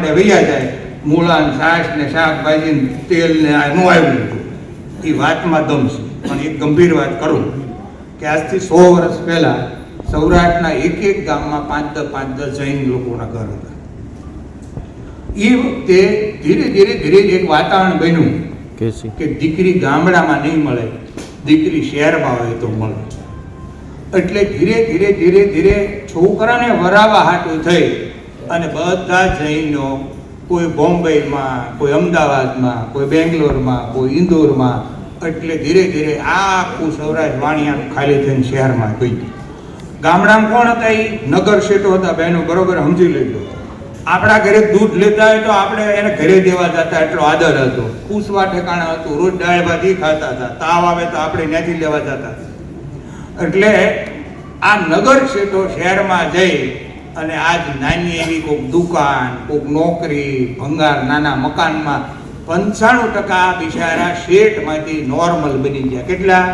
વૈયા જાય. મૂળા ને છાશ ને શાકભાજી ને તેલ ને આ નું આવ્યું એ વાતમાં દમ છે પણ એક ગંભીર વાત કરું કે આજથી સો વર્ષ પહેલા સૌરાષ્ટ્રના એક એક ગામમાં પાંચ દસ પાંચ દસ જૈન લોકોના ઘર હતા. એ વખતે ધીરે ધીરે ધીરે એક વાતાવરણ બન્યું કે દીકરી ગામડામાં નહીં મળે દીકરી શહેરમાં હોય તો મળે. એટલે ધીરે ધીરે ધીરે ધીરે છોકરાને વરાવા હાટું થઈ અને બધા જૈનો, કોઈ બોમ્બેમાં, કોઈ અમદાવાદમાં, કોઈ બેંગ્લોરમાં, કોઈ ઇન્દોરમાં, એટલે ધીરે ધીરે આખું સૌરાષ્ટ્ર વાણિયાનું ખાલી થઈને શહેરમાં ગઈ. ગામડામાં કોણ હતા એ? નગર શેઠો હતા, બહેનો બરોબર સમજી લેજો. આપણા ઘરે દૂધ લેતા હોય તો આપણે એને ઘરે દેવા જતા એટલો આદર હતો. પૂછવા ઠેકાણા હતું, રોજ દાળ ભાજી ખાતા હતા, તાવ આવે તો આપણે ત્યાંથી લેવા જતા. એટલે આ નગર શેઠો શહેરમાં જઈ અને આજ નાની એવી કોઈક દુકાન, કોઈક નોકરી, ભંગાર નાના મકાનમાં પંચાણું ટકા બિચારા શેઠમાંથી નોર્મલ બની ગયા. કેટલા?